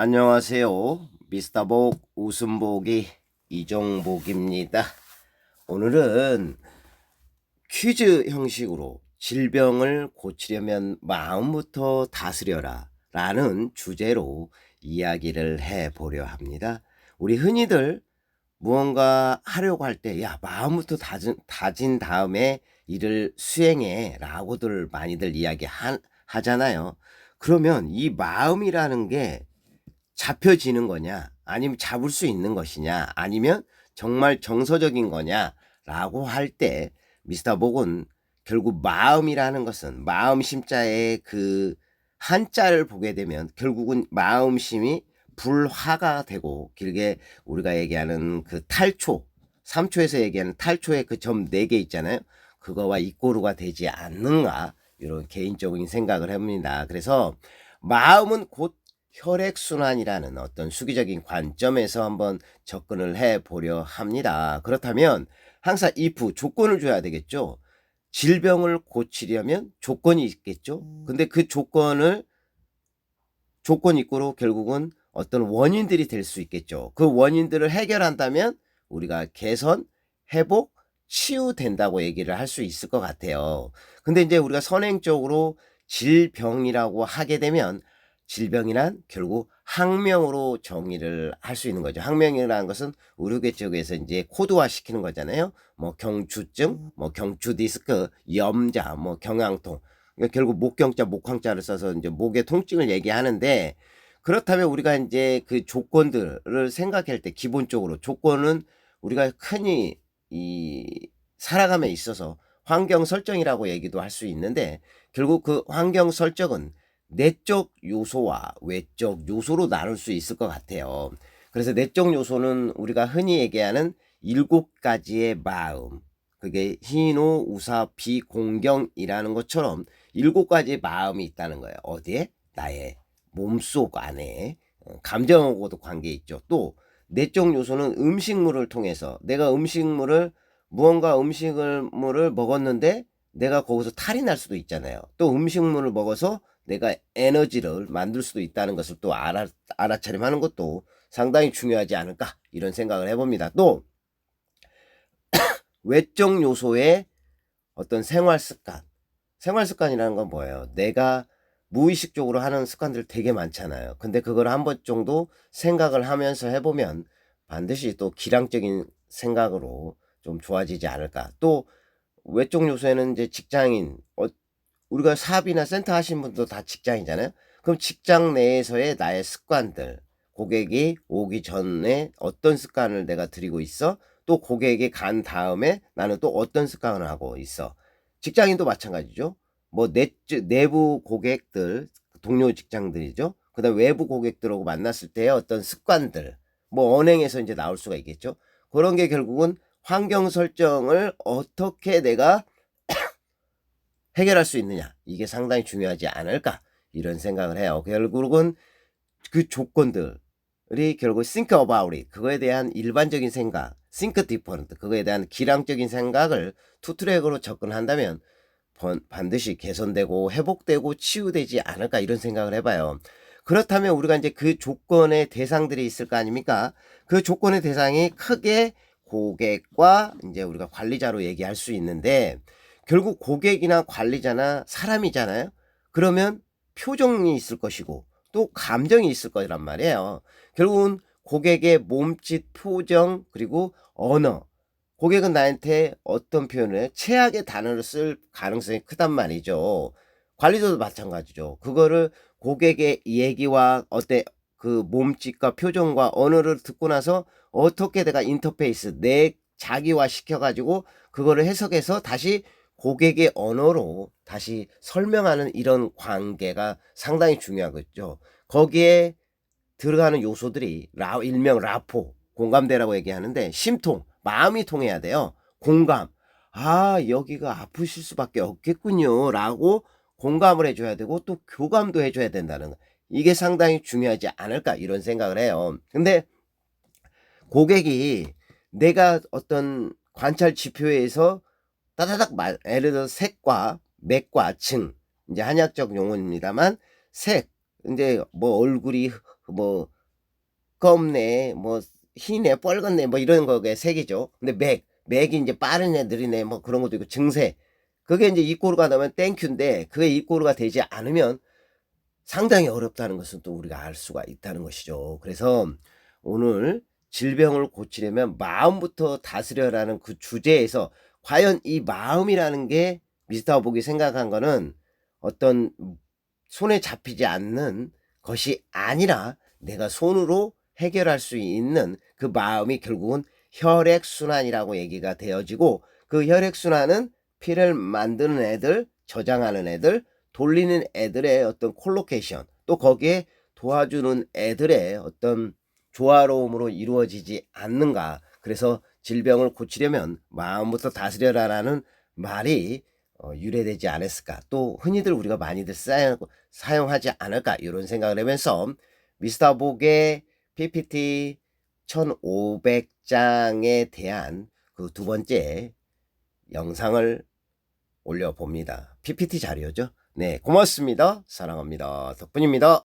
안녕하세요. 미스터복 웃음보기 이종복입니다. 오늘은 퀴즈 형식으로 질병을 고치려면 마음부터 다스려라 라는 주제로 이야기를 해 보려 합니다. 우리 흔히들 무언가 하려고 할 때, 야, 마음부터 다진, 다진 다음에 일을 수행해 라고들 많이들 이야기 하, 하잖아요. 그러면 이 마음이라는 게 잡혀지는 거냐, 아니면 잡을 수 있는 것이냐, 아니면 정말 정서적인 거냐, 라고 할 때, 미스터 복은 결국 마음이라는 것은 마음 심자의 그 한자를 보게 되면 결국은 마음 심이 불화가 되고 길게 우리가 얘기하는 그 탈초, 3초에서 얘기하는 탈초의 그점네개 있잖아요. 그거와 이꼬르가 되지 않는가 이런 개인적인 생각을 해봅니다. 그래서 마음은 곧 혈액순환이라는 어떤 수기적인 관점에서 한번 접근을 해 보려 합니다. 그렇다면 항상 if 조건을 줘야 되겠죠. 질병을 고치려면 조건이 있겠죠. 근데 그 조건을 조건 입구로 결국은 어떤 원인들이 될 수 있겠죠. 그 원인들을 해결한다면 우리가 개선, 회복, 치유된다고 얘기를 할 수 있을 것 같아요. 근데 이제 우리가 선행적으로 질병이라고 하게 되면 질병이란 결국 학명으로 정의를 할 수 있는 거죠. 학명이라는 것은 의료계 쪽에서 이제 코드화 시키는 거잖아요. 뭐 경추증, 뭐 경추 디스크, 염자, 뭐 경향통. 그러니까 결국 목경자, 목황자를 써서 이제 목의 통증을 얘기하는데 그렇다면 우리가 이제 그 조건들을 생각할 때 기본적으로 조건은 우리가 흔히 이 살아감에 있어서 환경 설정이라고 얘기도 할 수 있는데 결국 그 환경 설정은 내적 요소와 외적 요소로 나눌 수 있을 것 같아요. 그래서 내적 요소는 우리가 흔히 얘기하는 일곱 가지의 마음. 그게 희노, 우사, 비, 공경이라는 것처럼 일곱 가지의 마음이 있다는 거예요. 어디에? 나의 몸속 안에. 어, 감정하고도 관계 있죠. 또 내적 요소는 음식물을 통해서 내가 음식물을 무언가 음식물을 먹었는데 내가 거기서 탈이 날 수도 있잖아요. 또 음식물을 먹어서 내가 에너지를 만들 수도 있다는 것을 또 알아, 알아차림하는 것도 상당히 중요하지 않을까 이런 생각을 해봅니다. 또 외적 요소의 어떤 생활 습관, 생활 습관이라는 건 뭐예요? 내가 무의식적으로 하는 습관들 되게 많잖아요. 근데 그걸 한 번 정도 생각을 하면서 해보면 반드시 또 기량적인 생각으로 좀 좋아지지 않을까. 또 외적 요소에는 이제 직장인, 어, 우리가 사업이나 센터 하신 분도 다 직장이잖아요. 그럼 직장 내에서의 나의 습관들, 고객이 오기 전에 어떤 습관을 내가 들이고 있어? 또 고객이 간 다음에 나는 또 어떤 습관을 하고 있어? 직장인도 마찬가지죠. 뭐 내, 내부 고객들, 동료 직장들이죠. 그 다음 외부 고객들하고 만났을 때의 어떤 습관들, 뭐 언행에서 이제 나올 수가 있겠죠. 그런 게 결국은 환경 설정을 어떻게 내가 해결할 수 있느냐. 이게 상당히 중요하지 않을까. 이런 생각을 해요. 결국은 그 조건들이 결국 think about it. 그거에 대한 일반적인 생각, think different. 그거에 대한 기량적인 생각을 투트랙으로 접근한다면 번- 반드시 개선되고 회복되고 치유되지 않을까 이런 생각을 해봐요. 그렇다면 우리가 이제 그 조건의 대상들이 있을 거 아닙니까? 그 조건의 대상이 크게 고객과 이제 우리가 관리자로 얘기할 수 있는데 결국 고객이나 관리자나 사람이잖아요. 그러면 표정이 있을 것이고 또 감정이 있을 거란 말이에요. 결국은 고객의 몸짓, 표정 그리고 언어. 고객은 나한테 어떤 표현을 해? 최악의 단어를 쓸 가능성이 크단 말이죠. 관리자도 마찬가지죠. 그거를 고객의 얘기와 어때 그 몸짓과 표정과 언어를 듣고 나서 어떻게 내가 인터페이스 내 자기화 시켜가지고 그거를 해석해서 다시 고객의 언어로 다시 설명하는 이런 관계가 상당히 중요하겠죠. 거기에 들어가는 요소들이 라, 일명 라포, 공감대라고 얘기하는데 심통, 마음이 통해야 돼요. 공감. 아, 여기가 아프실 수밖에 없겠군요. 라고 공감을 해줘야 되고 또 교감도 해줘야 된다는 거. 이게 상당히 중요하지 않을까 이런 생각을 해요. 근데 고객이 내가 어떤 관찰 지표에서 따다닥 말, 예를 들어 색과 맥과 층, 이제 한약적 용어입니다만 색, 이제 뭐 얼굴이 뭐 검네, 뭐 흰애, 빨갛네, 뭐 이런 거에 색이죠. 근데 맥, 맥이 이제 빠르네, 느리네, 뭐 그런 것도 있고 증세. 그게 이제 이꼬르가 나면 땡큐인데 그게 이꼬르가 되지 않으면 상당히 어렵다는 것은 또 우리가 알 수가 있다는 것이죠. 그래서 오늘 질병을 고치려면 마음부터 다스려라는 그 주제에서 과연 이 마음이라는 게 미스터 복이 생각한 거는 어떤 손에 잡히지 않는 것이 아니라 내가 손으로 해결할 수 있는 그 마음이 결국은 혈액순환이라고 얘기가 되어지고 그 혈액순환은 피를 만드는 애들, 저장하는 애들, 돌리는 애들의 어떤 콜로케이션, 또 거기에 도와주는 애들의 어떤 조화로움으로 이루어지지 않는가. 그래서 질병을 고치려면 마음부터 다스려라라는 말이 어, 유래되지 않았을까. 또 흔히들 우리가 많이들 사용, 사용하지 않을까. 이런 생각을 하면서 미스터 복의 PPT 1500장에 대한 그 두 번째 영상을 올려봅니다. PPT 자료죠. 네, 고맙습니다. 사랑합니다. 덕분입니다.